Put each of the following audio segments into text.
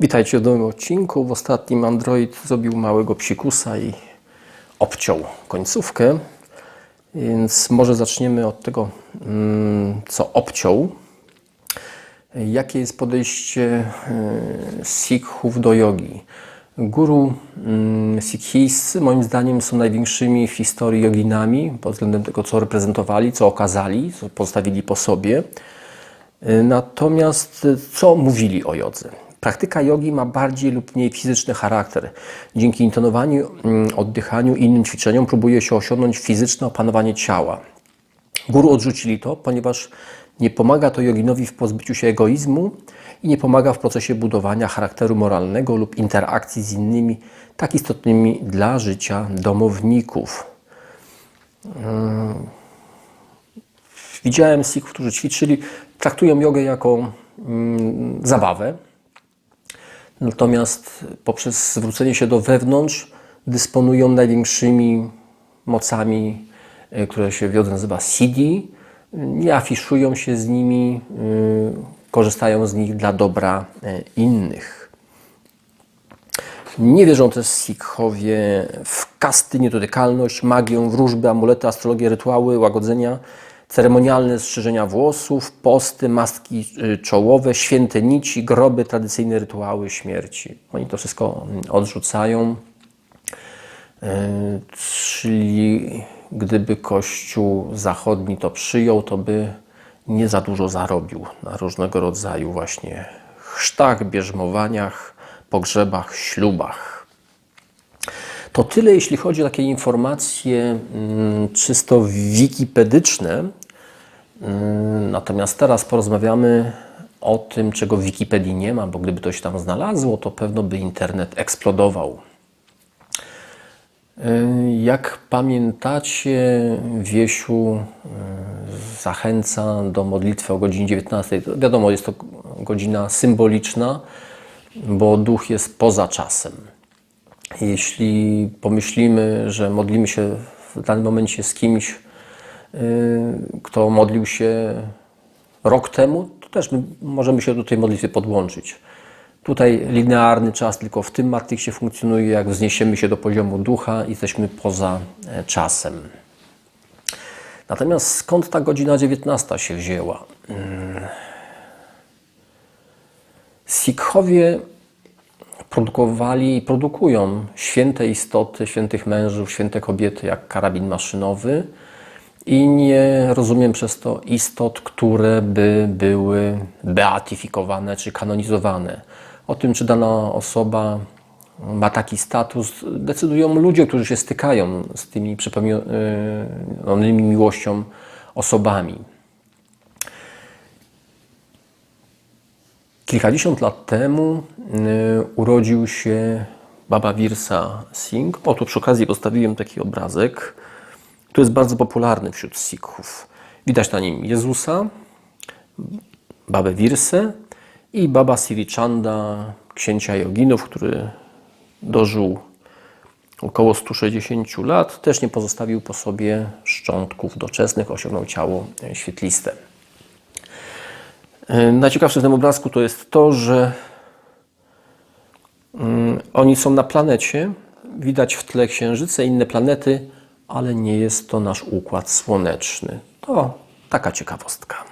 Witajcie w nowym odcinku. W ostatnim Android zrobił małego psikusa i obciął końcówkę. Więc może zaczniemy od tego, mm, co obciął. Jakie jest podejście y, Sikhów do jogi? Guru mm, Sikhijscy moim zdaniem są największymi w historii joginami pod względem tego, co reprezentowali, co okazali, co postawili po sobie. Y, Natomiast y, co mówili o jodze? Praktyka jogi ma bardziej lub mniej fizyczny charakter. Dzięki intonowaniu, mm, oddychaniu i innym ćwiczeniom próbuje się osiągnąć fizyczne opanowanie ciała. Guru odrzucili to, ponieważ nie pomaga to joginowi w pozbyciu się egoizmu i nie pomaga w procesie budowania charakteru moralnego lub interakcji z innymi, tak istotnymi dla życia domowników. Widziałem Sikhów, którzy ćwiczyli, traktują jogę jako mm, zabawę, natomiast poprzez zwrócenie się do wewnątrz dysponują największymi mocami, y, które się w jodze nazywa siddhi. Nie afiszują się z nimi, y, korzystają z nich dla dobra y, innych. Nie wierzą też Sikhowie w kasty, niedotykalność, magię, wróżby, amulety, astrologię, rytuały, łagodzenia, ceremonialne strzyżenia włosów, posty, maski y, czołowe, święte nici, groby, tradycyjne rytuały śmierci. Oni to wszystko mm, odrzucają. Y, Czyli gdyby Kościół zachodni to przyjął, to by nie za dużo zarobił na różnego rodzaju właśnie chrztach, bierzmowaniach, pogrzebach, ślubach. To tyle, jeśli chodzi o takie informacje mm, czysto wikipedyczne. Mm, Natomiast teraz porozmawiamy o tym, czego w Wikipedii nie ma, bo gdyby to się tam znalazło, to pewno by internet eksplodował. Y, Jak pamiętacie, Wiesiu y, zachęca do modlitwy o godzinie 19. To Wiadomo, jest to godzina symboliczna, bo duch jest poza czasem. Jeśli pomyślimy, że modlimy się w danym momencie z kimś, y, kto modlił się rok temu, to też my możemy się do tej modlitwy podłączyć. Tutaj linearny czas tylko w tym matrixie funkcjonuje, jak wzniesiemy się do poziomu ducha, jesteśmy poza e, czasem. Natomiast skąd ta godzina 19 się wzięła? Mm. Sikhowie produkowali i produkują święte istoty, świętych mężów, święte kobiety, jak karabin maszynowy. I nie rozumiem przez to istot, które by były beatyfikowane czy kanonizowane. O tym, czy dana osoba ma taki status, decydują ludzie, którzy się stykają z tymi przepełnionymi miłością osobami. Kilkadziesiąt lat temu y, urodził się Baba Virsa Singh. O, tu przy okazji postawiłem taki obrazek, który jest bardzo popularny wśród Sikhów. Widać na nim Jezusa, Babę Virsę i Baba Sirichanda, księcia joginów, który dożył około 160 lat. Też nie pozostawił po sobie szczątków doczesnych, osiągnął ciało świetliste. E, Najciekawsze w tym obrazku to jest to, że mm, oni są na planecie, widać w tle księżyce, inne planety, ale nie jest to nasz układ słoneczny. To taka ciekawostka.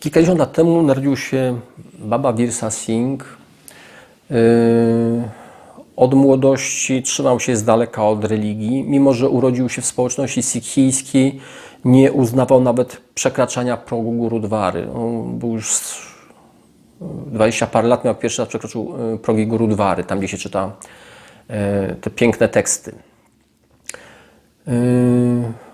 Kilkadziesiąt lat temu narodził się Baba Virsa Singh. Od młodości trzymał się z daleka od religii, mimo że urodził się w społeczności sikhijskiej, nie uznawał nawet przekraczania progu Gurudwary. On był już z- 20 parę lat, miał pierwszy raz przekroczył y, progi Gurudwary, tam gdzie się czyta y, te piękne teksty. Y,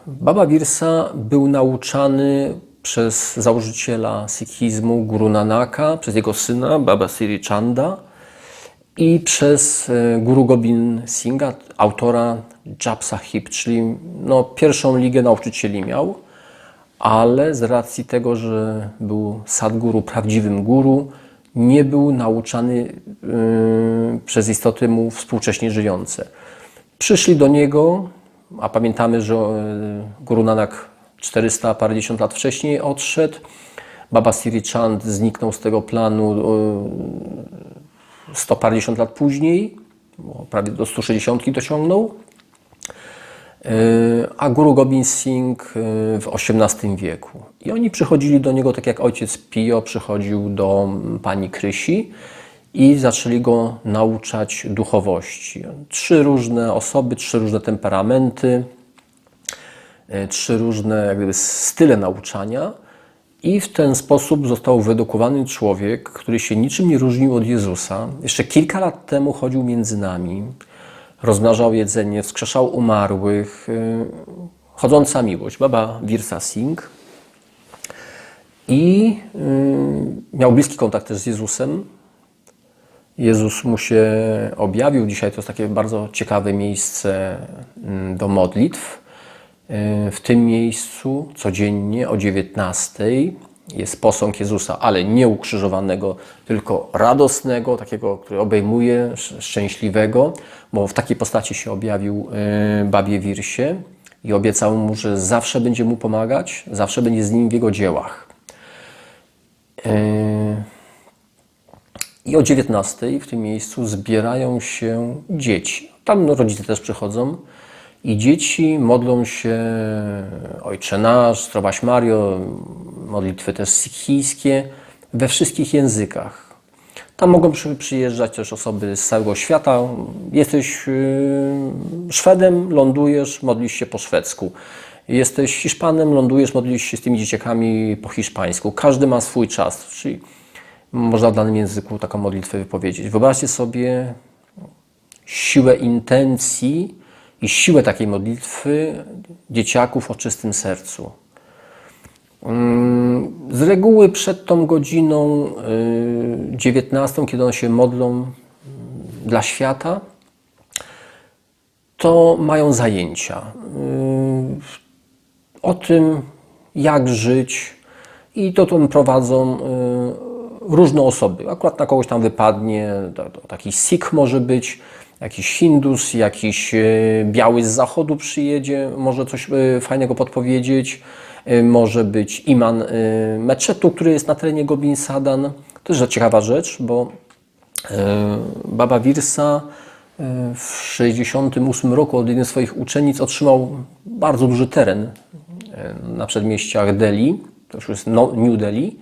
Baba Virsa był nauczany przez założyciela sikhizmu Guru Nanaka, przez jego syna Baba Siri Chanda i przez e, Guru Gobind Singha, autora Jap Sahib, czyli no, pierwszą ligę nauczycieli miał, ale z racji tego, że był sadguru, prawdziwym guru, nie był nauczany yy, przez istoty mu współcześnie żyjące. Przyszli do niego, a pamiętamy, że yy, Guru Nanak 400 parędziesiąt lat wcześniej odszedł, Baba Siri Chand zniknął z tego planu e, 150 lat później, prawie do 160 dociągnął. E, A Guru Gobind Singh e, w XVIII wieku. I oni przychodzili do niego tak jak ojciec Pio przychodził do pani Krysi i zaczęli go nauczać duchowości. Trzy różne osoby, trzy różne temperamenty, e, trzy różne jak gdyby style nauczania. I w ten sposób został wyedukowany człowiek, który się niczym nie różnił od Jezusa. Jeszcze kilka lat temu chodził między nami, rozmnażał jedzenie, wskrzeszał umarłych. y, Chodząca miłość, Baba Virsa Singh. I y, miał bliski kontakt też z Jezusem. Jezus mu się objawił. Dzisiaj to jest takie bardzo ciekawe miejsce mm, do modlitw. Y, W tym miejscu codziennie o 19 jest posąg Jezusa, ale nie ukrzyżowanego, tylko radosnego, takiego, który obejmuje, sz- szczęśliwego, bo w takiej postaci się objawił y, babie Wirsie i obiecał mu, że zawsze będzie mu pomagać, zawsze będzie z nim w jego dziełach. Y, I o 19 w tym miejscu zbierają się dzieci. Tam rodzice też przychodzą i dzieci modlą się Ojcze Nasz, Zdrowaś Mario, modlitwy też sikhijskie we wszystkich językach. Tam mogą przy, przyjeżdżać też osoby z całego świata. Jesteś yy, Szwedem, lądujesz, modlisz się po szwedzku. Jesteś Hiszpanem, lądujesz, modlisz się z tymi dzieciakami po hiszpańsku. Każdy ma swój czas, czyli można w danym języku taką modlitwę wypowiedzieć. Wyobraźcie sobie siłę intencji i siłę takiej modlitwy dzieciaków o czystym sercu. Mm, Z reguły przed tą godziną y, 19, kiedy one się modlą mm, dla świata, to mają zajęcia y, o tym, jak żyć i to tam prowadzą y, różne osoby. Akurat na kogoś tam wypadnie, taki Sikh może być, jakiś Hindus, jakiś y, biały z zachodu przyjedzie, może coś y, fajnego podpowiedzieć, y, może być iman meczetu, który jest na terenie Gobin Sadan. To jest ciekawa rzecz, bo E, Baba Wirsa e, w 1968 roku od jednej z swoich uczennic otrzymał bardzo duży teren e, na przedmieściach Delhi, to już jest No- New Delhi,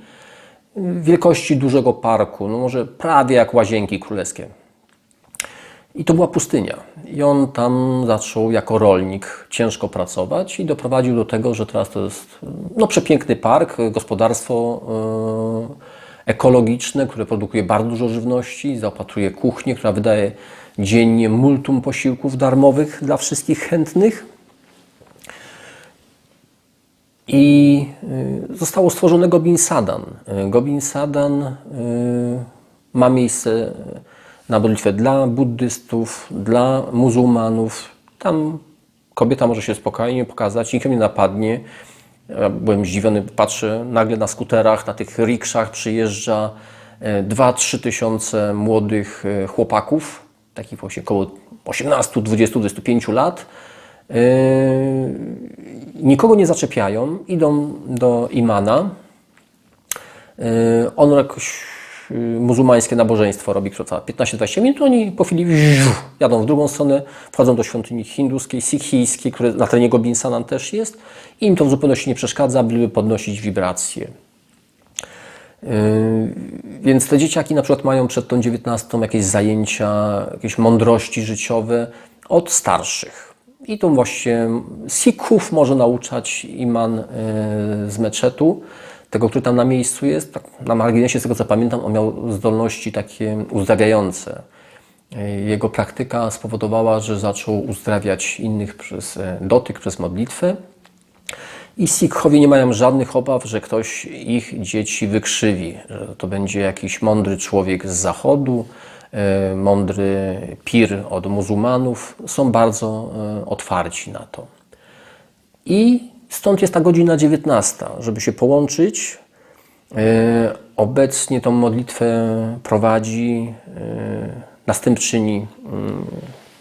wielkości dużego parku, no może prawie jak łazienki królewskie. I to była pustynia. I on tam zaczął jako rolnik ciężko pracować i doprowadził do tego, że teraz to jest no, przepiękny park, gospodarstwo e, ekologiczne, które produkuje bardzo dużo żywności, zaopatruje kuchnię, która wydaje dziennie multum posiłków darmowych dla wszystkich chętnych. I y, zostało stworzone Gobin Sadan. Y, Gobin Sadan ma miejsce na modlitwę dla buddystów, dla muzułmanów. Tam kobieta może się spokojnie pokazać, nikt nie napadnie. Ja byłem zdziwiony, patrzę, nagle na skuterach, na tych rikszach przyjeżdża 2-3 tysiące młodych e, chłopaków, takich właśnie około 18, 20, 25 lat. E, Nikogo nie zaczepiają, idą do imana. E, On jakoś e, muzułmańskie nabożeństwo robi co 15-20 minut, oni po chwili jadą w drugą stronę, wchodzą do świątyni hinduskiej, sikhijskiej, które na terenie Gobin Sanan też jest i im to w zupełności nie przeszkadza, by podnosić wibracje. Yy, Więc te dzieciaki na przykład mają przed tą 19 jakieś zajęcia, jakieś mądrości życiowe od starszych. I tu właśnie Sikhów może nauczać iman yy, z meczetu, tego, który tam na miejscu jest. Tak na marginesie, z tego co pamiętam, on miał zdolności takie uzdrawiające. Jego praktyka spowodowała, że zaczął uzdrawiać innych przez e, dotyk, przez modlitwę. I Sikhowie nie mają żadnych obaw, że ktoś ich dzieci wykrzywi, że to będzie jakiś mądry człowiek z zachodu, e, mądry pir od muzułmanów. Są bardzo e, otwarci na to. I stąd jest ta godzina 19, żeby się połączyć. E, Obecnie tą modlitwę prowadzi e, następczyni mm,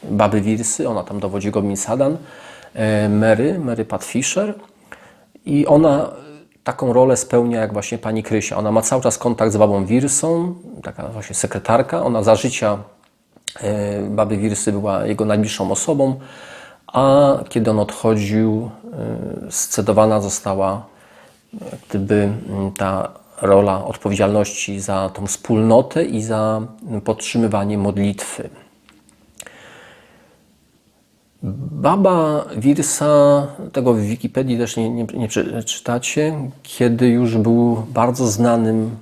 Baby Wirsy, ona tam dowodzi Gomin Sadan, e, Mary, Mary Pat Fisher. I ona taką rolę spełnia jak właśnie pani Krysia. Ona ma cały czas kontakt z babą Wirsą, taka właśnie sekretarka. Ona za życia baby Wirsy była jego najbliższą osobą, a kiedy on odchodził, e, scedowana została jak gdyby ta rola odpowiedzialności za tą wspólnotę i za podtrzymywanie modlitwy. Baba Wirsa, tego w Wikipedii też nie, nie, nie przeczytacie, kiedy już był bardzo znanym,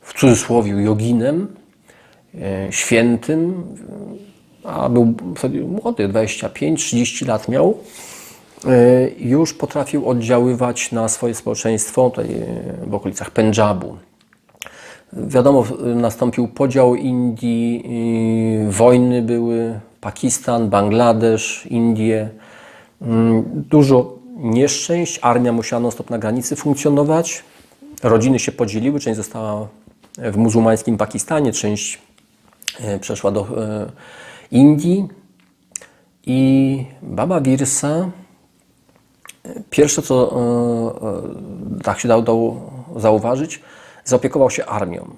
w cudzysłowie, joginem, e, świętym, a był wtedy młody, 25-30 lat miał, e, już potrafił oddziaływać na swoje społeczeństwo tutaj e, w okolicach Pendżabu. Wiadomo, nastąpił podział Indii, i wojny były, Pakistan, Bangladesz, Indie. Mm, Dużo nieszczęść, armia musiała non stop na granicy funkcjonować, rodziny się podzieliły, część została w muzułmańskim Pakistanie, część e, przeszła do e, Indii. I Baba Wirsa, pierwsze co e, e, tak się dało, zauważyć, zaopiekował się armią.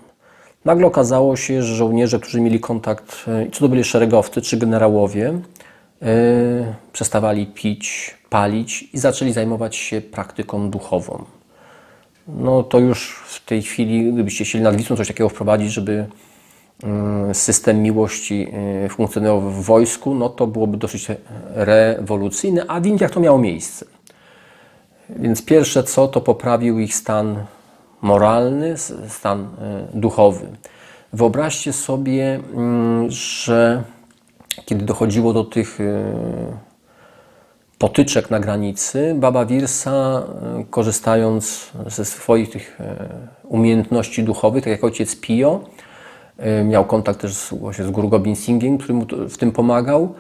Nagle okazało się, że żołnierze, którzy mieli kontakt, e, czy to byli szeregowcy, czy generałowie, przestawali pić, palić i zaczęli zajmować się praktyką duchową. No to już w tej chwili, gdybyście chcieli nad Wisłą coś takiego wprowadzić, żeby system miłości e, funkcjonował w wojsku, no to byłoby dosyć rewolucyjne, a w Indiach to miało miejsce. Więc pierwsze co, to poprawił ich stan moralny, stan e, duchowy. Wyobraźcie sobie, mm, że kiedy dochodziło do tych e, potyczek na granicy, Baba Wirsa, e, korzystając ze swoich tych e, umiejętności duchowych, tak jak ojciec Pio, e, miał kontakt też z, właśnie z Singhiem, który mu w tym pomagał,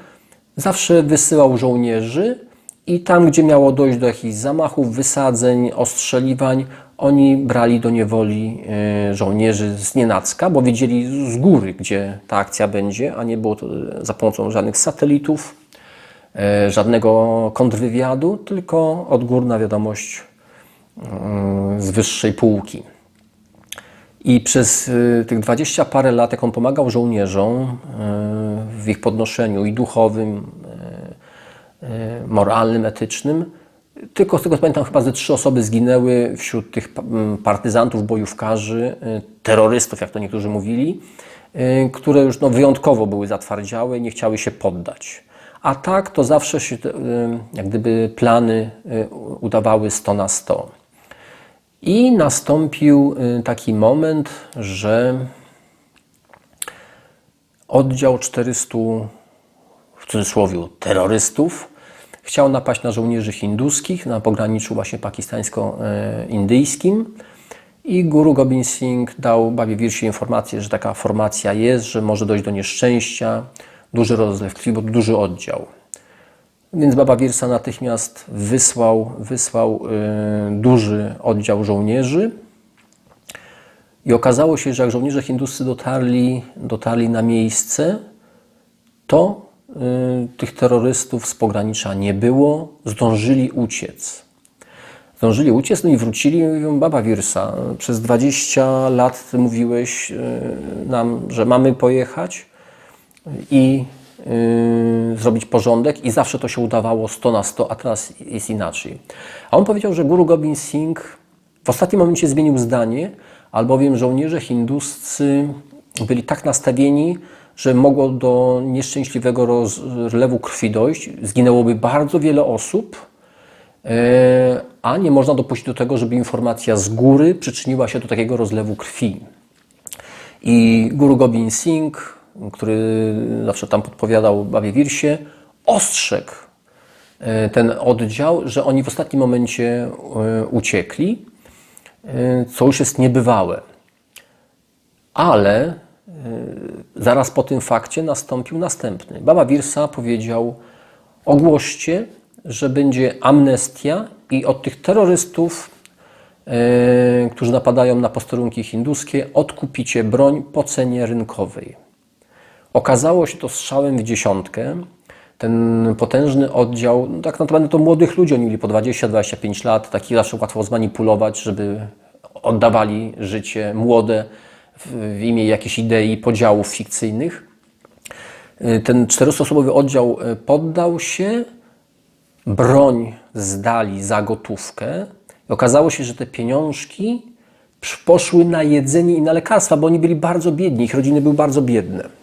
zawsze wysyłał żołnierzy i tam, gdzie miało dojść do jakichś zamachów, wysadzeń, ostrzeliwań, oni brali do niewoli e, żołnierzy z nienacka, bo wiedzieli z góry, gdzie ta akcja będzie, a nie było to e, za pomocą żadnych satelitów, żadnego kontrwywiadu, tylko odgórna wiadomość z wyższej półki. I przez y, tych dwadzieścia parę lat, jak on pomagał żołnierzom y, w ich podnoszeniu i duchowym, y, moralnym, etycznym, tylko z tego co pamiętam, chyba ze trzy osoby zginęły wśród tych partyzantów, bojówkarzy, terrorystów, jak to niektórzy mówili, które już no, wyjątkowo były zatwardziałe nie chciały się poddać. A tak to zawsze się, jak gdyby plany udawały 100 na 100. I nastąpił y, taki moment, że oddział 400 w cudzysłowie terrorystów chciał napaść na żołnierzy hinduskich na pograniczu właśnie pakistańsko-indyjskim i Guru Gobind Singh dał Babie Wirsi informację, że taka formacja jest, że może dojść do nieszczęścia, duży rozlew krwi, bo duży oddział. Więc Baba Wirsa natychmiast wysłał, wysłał y, duży oddział żołnierzy. I okazało się, że jak żołnierze hinduscy dotarli, dotarli na miejsce, to y, tych terrorystów z pogranicza nie było, zdążyli uciec. Zdążyli uciec, no i wrócili mówią, Baba Wirsa, przez 20 lat mówiłeś y, nam, że mamy pojechać i zrobić porządek i zawsze to się udawało 100 na 100, a teraz jest inaczej. A on powiedział, że Guru Gobind Singh w ostatnim momencie zmienił zdanie, albowiem żołnierze hinduscy byli tak nastawieni, że mogło do nieszczęśliwego rozlewu krwi dojść, zginęłoby bardzo wiele osób, e, a nie można dopuścić do tego, żeby informacja z góry przyczyniła się do takiego rozlewu krwi. I Guru Gobind Singh, który zawsze tam podpowiadał Babie Wirsie, ostrzegł e, ten oddział, że oni w ostatnim momencie e, uciekli, e, co już jest niebywałe. Ale zaraz po tym fakcie nastąpił następny. Baba Wirsa powiedział: Ogłoście, że będzie amnestia i od tych terrorystów, którzy napadają na posterunki hinduskie, odkupicie broń po cenie rynkowej. Okazało się to strzałem w dziesiątkę. ten potężny oddział, no tak naprawdę to młodych ludzi, oni mieli po 20-25 lat, takich zawsze łatwo zmanipulować, żeby oddawali życie młode w, imię jakiejś idei podziałów fikcyjnych. Y, Ten czteroosobowy oddział y, poddał się, broń zdali za gotówkę i okazało się, że te pieniążki poszły na jedzenie i na lekarstwa, bo oni byli bardzo biedni, ich rodziny były bardzo biedne.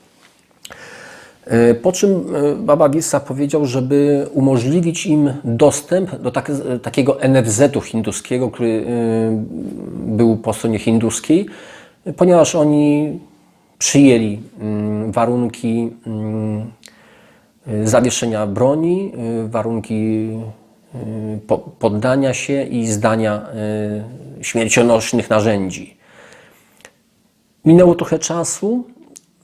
E, Po czym e, Baba Wirsa powiedział, żeby umożliwić im dostęp do tak, takiego NFZ-u hinduskiego, który e, był po stronie hinduskiej, ponieważ oni przyjęli mm, warunki mm, e, zawieszenia broni, e, warunki e, po- poddania się i zdania e, śmiercionośnych narzędzi. Minęło trochę czasu.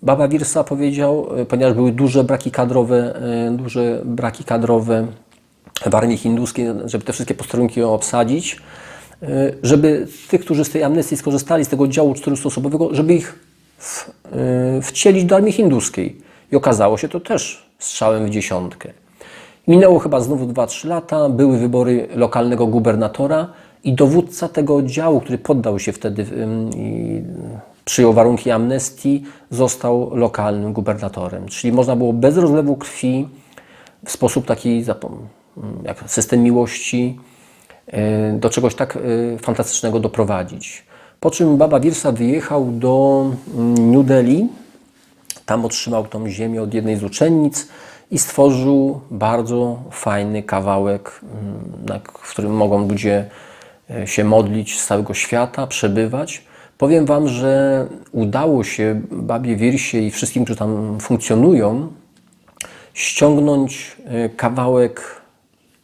Baba Wirsa powiedział, e, ponieważ były duże braki kadrowe, e, duże braki kadrowe w armii hinduskiej, żeby te wszystkie posterunki obsadzić, e, żeby tych, którzy z tej amnestii skorzystali, z tego działu 400-osobowego, żeby ich w, wcielić do armii hinduskiej. I okazało się to też strzałem w dziesiątkę. Minęło chyba znowu 2-3 lata, były wybory lokalnego gubernatora i dowódca tego oddziału, który poddał się wtedy i przyjął warunki amnestii, został lokalnym gubernatorem. Czyli można było bez rozlewu krwi, w sposób taki zapom- jak system miłości, y, do czegoś tak y, fantastycznego doprowadzić. Po czym Baba Wirsa wyjechał do mm, New Delhi, tam otrzymał tą ziemię od jednej z uczennic i stworzył bardzo fajny kawałek, mm, w którym mogą ludzie e, się modlić z całego świata, przebywać. Powiem Wam, że udało się Babie Wirsie i wszystkim, którzy tam funkcjonują, ściągnąć e, kawałek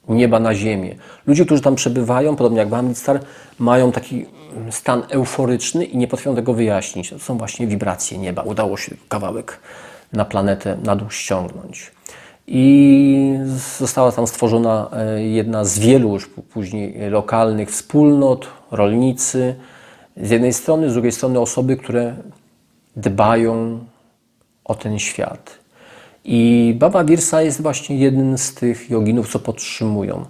nieba na ziemię. Ludzie, którzy tam przebywają, podobnie jak Bamitstar, mają taki mm, stan euforyczny i nie potrafią tego wyjaśnić. To są właśnie wibracje nieba. Udało się kawałek na planetę na dół ściągnąć. I została tam stworzona e, jedna z wielu już później lokalnych wspólnot, rolnicy. Z jednej strony, z drugiej strony osoby, które dbają o ten świat. I Baba Wirsa jest właśnie jednym z tych joginów, co podtrzymują.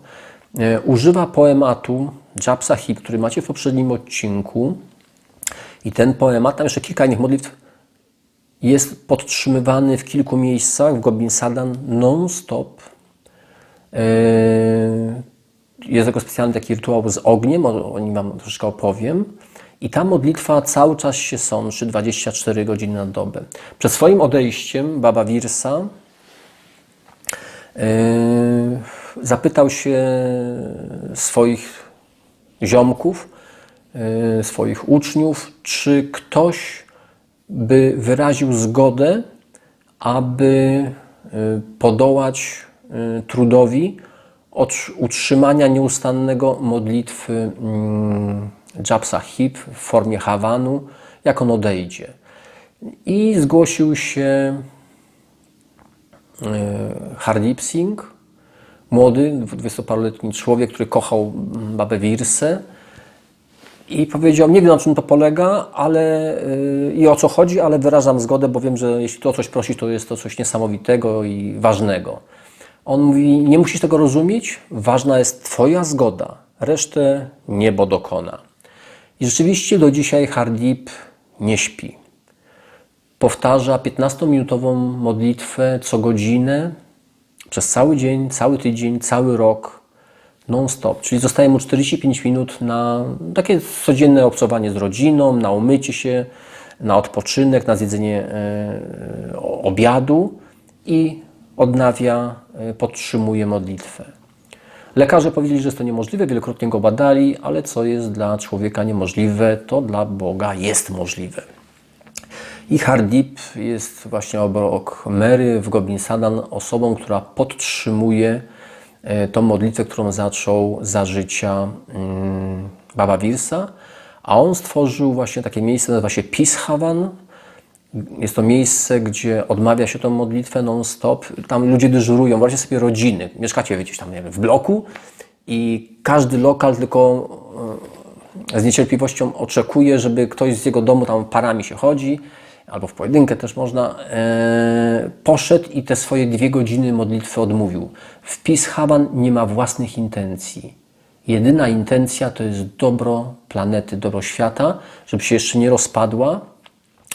E, Używa poematu Jap Sahib, który macie w poprzednim odcinku. I ten poemat, tam jeszcze kilka innych modlitw, jest podtrzymywany w kilku miejscach w Gobind Sadan non-stop. E, Jest tego specjalny taki rytuał z ogniem, o, o nim Wam troszeczkę opowiem. I ta modlitwa cały czas się sączy 24 godziny na dobę. Przed swoim odejściem Baba Wirsa Yy, zapytał się swoich ziomków, yy, swoich uczniów, czy ktoś by wyraził zgodę, aby yy, podołać trudowi od utrzymania nieustannego modlitwy mm, Jap Sahib w formie Hawanu, jak on odejdzie. I zgłosił się Hardip Singh, młody, 20-paroletni człowiek, który kochał mm, babę Wirsę i powiedział, nie wiem na czym to polega ale, yy, i o co chodzi, ale wyrażam zgodę, bo wiem, że jeśli to coś prosi, to jest to coś niesamowitego i ważnego. On mówi, nie musisz tego rozumieć, ważna jest Twoja zgoda, resztę niebo dokona. I rzeczywiście do dzisiaj Hardip nie śpi powtarza 15-minutową modlitwę co godzinę przez cały dzień, cały tydzień, cały rok, non-stop. Czyli zostaje mu 45 minut na takie codzienne obcowanie z rodziną, na umycie się, na odpoczynek, na zjedzenie e, obiadu i odnawia, e, podtrzymuje modlitwę. Lekarze powiedzieli, że jest to niemożliwe, wielokrotnie go badali, ale co jest dla człowieka niemożliwe, to dla Boga jest możliwe. I Hardip jest właśnie obok Mary w Goblin Sadan osobą, która podtrzymuje e, tą modlitwę, którą zaczął za życia mm, Baba Wirsa, a on stworzył właśnie takie miejsce, nazywa się Peace Haven. Jest to miejsce, gdzie odmawia się tą modlitwę non-stop. Tam ludzie dyżurują, wyobraźcie sobie rodziny. Mieszkacie gdzieś tam nie wiem, w bloku i każdy lokal tylko z niecierpliwością oczekuje, żeby ktoś z jego domu tam parami się chodzi albo w pojedynkę też można, e, poszedł i te swoje dwie godziny modlitwy odmówił. Wpis Haban nie ma własnych intencji. Jedyna intencja to jest dobro planety, dobro świata, żeby się jeszcze nie rozpadła,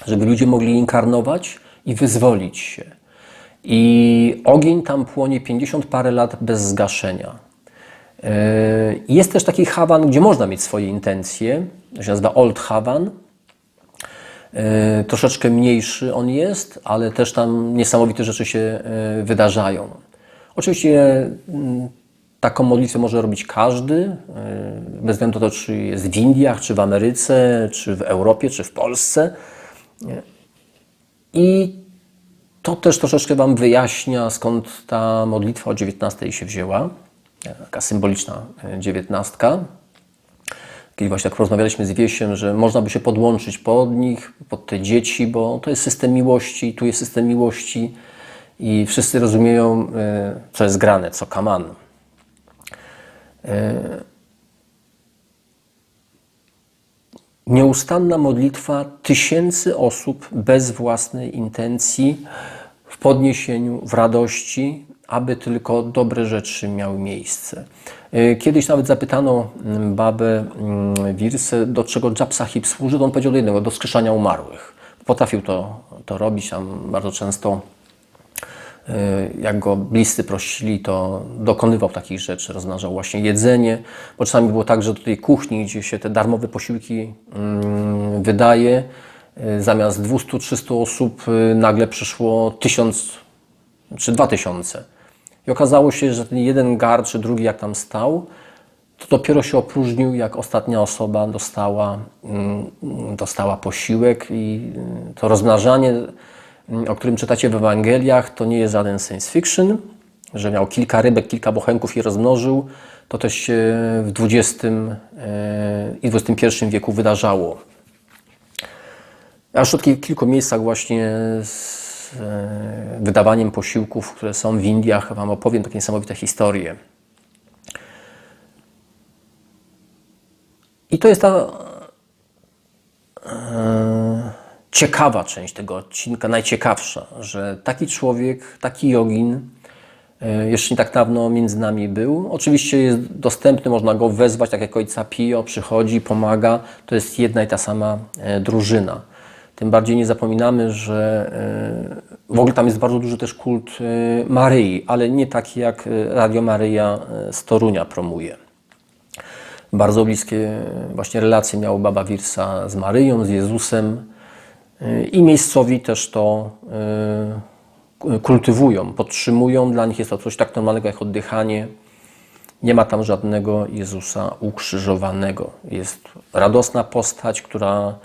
żeby ludzie mogli inkarnować i wyzwolić się. I ogień tam płonie 50 parę lat bez zgaszenia. Yy, Jest też taki Hawan, gdzie można mieć swoje intencje. To się nazywa Old Havan. Yy, Troszeczkę mniejszy on jest, ale też tam niesamowite rzeczy się yy, wydarzają. Oczywiście mm, taką modlitwę może robić każdy, bez względu na to, czy jest w Indiach, czy w Ameryce, czy w Europie, czy w Polsce. I to też troszeczkę Wam wyjaśnia, skąd ta modlitwa o 19 się wzięła. Taka symboliczna e, dziewiętnastka. Kiedy właśnie tak rozmawialiśmy z Wiesiem, że można by się podłączyć pod nich, pod te dzieci, bo to jest system miłości, tu jest system miłości i wszyscy rozumieją, e, co jest grane, co kaman. Nieustanna modlitwa tysięcy osób bez własnej intencji, w podniesieniu, w radości, aby tylko dobre rzeczy miały miejsce. Yy, Kiedyś nawet zapytano mm, babę mm, Wirsę, do czego Jab Sahib służy, on powiedział do jednego, do skrzeszania umarłych. Potrafił to, to robić, tam bardzo często jak go bliscy prosili, to dokonywał takich rzeczy, rozmnażał właśnie jedzenie, bo czasami było tak, że do tej kuchni, gdzie się te darmowe posiłki mm, wydaje, yy, zamiast 200-300 osób yy, nagle przyszło 1000 czy 2000. I okazało się, że ten jeden gar czy drugi jak tam stał, to dopiero się opróżnił, jak ostatnia osoba dostała, mm, dostała posiłek i to rozmnażanie, o którym czytacie w Ewangeliach, to nie jest żaden science fiction, że miał kilka rybek, kilka bochenków i rozmnożył. To też się w XX y, i XXI wieku wydarzało. Aż w kilku miejscach właśnie z e, wydawaniem posiłków, które są w Indiach, Wam opowiem takie niesamowite historie. I to jest ta e, ciekawa część tego odcinka, najciekawsza, że taki człowiek, taki jogin e, jeszcze nie tak dawno między nami był. Oczywiście jest dostępny, można go wezwać, tak jak ojca Pio, przychodzi, pomaga. To jest jedna i ta sama e, drużyna. Tym bardziej nie zapominamy, że e, w ogóle tam jest bardzo duży też kult Maryi, ale nie taki jak Radio Maryja z Torunia promuje. Bardzo bliskie właśnie relacje miał Baba Wirsa z Maryją, z Jezusem i miejscowi też to y, kultywują, podtrzymują. Dla nich jest to coś tak normalnego jak oddychanie. Nie ma tam żadnego Jezusa ukrzyżowanego. Jest radosna postać, która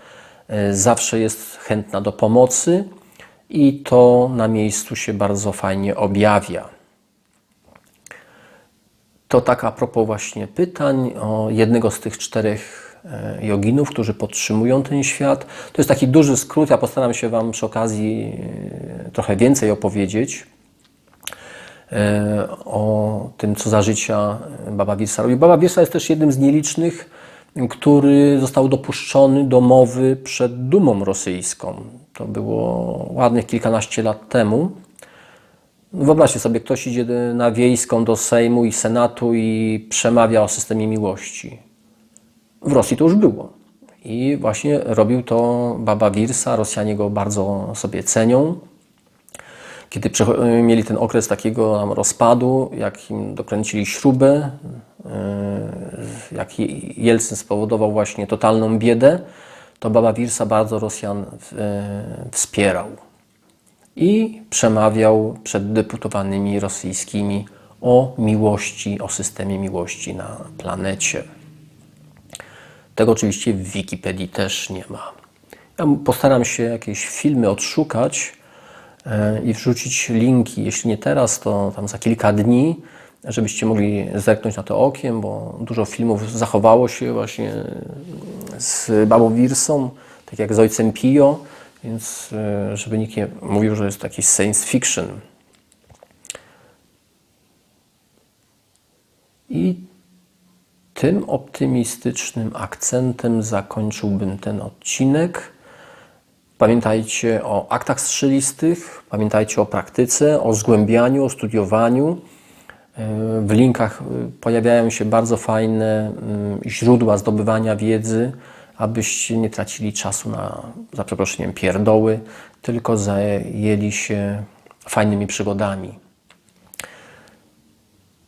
y, zawsze jest chętna do pomocy i to na miejscu się bardzo fajnie objawia. To tak a propos właśnie pytań o jednego z tych czterech e, joginów, którzy podtrzymują ten świat. To jest taki duży skrót, ja postaram się Wam przy okazji e, trochę więcej opowiedzieć e, o tym, co za życia Baba Wirsa robi. Baba Wirsa jest też jednym z nielicznych, który został dopuszczony do mowy przed dumą rosyjską. To było ładnych kilkanaście lat temu. Wyobraźcie sobie, ktoś idzie na wiejską do Sejmu i Senatu i przemawia o systemie miłości. W Rosji to już było. I właśnie robił to Baba Wirsa, Rosjanie go bardzo sobie cenią. Kiedy mieli ten okres takiego rozpadu, jak im dokręcili śrubę, yy, jak Jelcyn spowodował właśnie totalną biedę, to Baba Wirsa bardzo Rosjan yy, wspierał i przemawiał przed deputowanymi rosyjskimi o miłości, o systemie miłości na planecie. Tego oczywiście w Wikipedii też nie ma. Ja postaram się jakieś filmy odszukać e, i wrzucić linki, jeśli nie teraz, to tam za kilka dni, żebyście mogli zerknąć na to okiem, bo dużo filmów zachowało się właśnie z Babą Wirsą, tak jak z Ojcem Pio, więc e, żeby nikt nie mówił, że jest taki science fiction. I tym optymistycznym akcentem zakończyłbym ten odcinek. Pamiętajcie o aktach strzelistych, pamiętajcie o praktyce, o zgłębianiu, o studiowaniu. W linkach y, pojawiają się bardzo fajne y, źródła zdobywania wiedzy, abyście nie tracili czasu na, za przeproszeniem, pierdoły, tylko zajęli się fajnymi przygodami.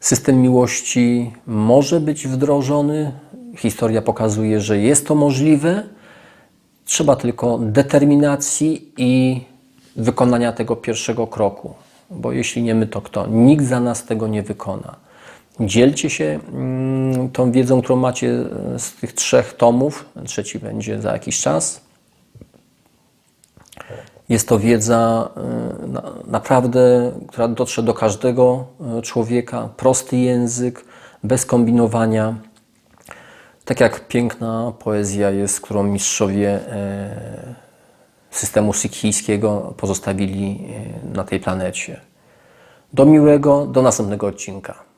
System miłości może być wdrożony. Historia pokazuje, że jest to możliwe. Trzeba tylko determinacji i wykonania tego pierwszego kroku. Bo jeśli nie my, to kto? Nikt za nas tego nie wykona. Dzielcie się mm, tą wiedzą, którą macie z tych trzech tomów. Trzeci będzie za jakiś czas. Jest to wiedza y, na- naprawdę, która dotrze do każdego y, człowieka. Prosty język, bez kombinowania. Tak jak piękna poezja jest, którą mistrzowie e, systemu sikhijskiego pozostawili e, na tej planecie. Do miłego, do następnego odcinka.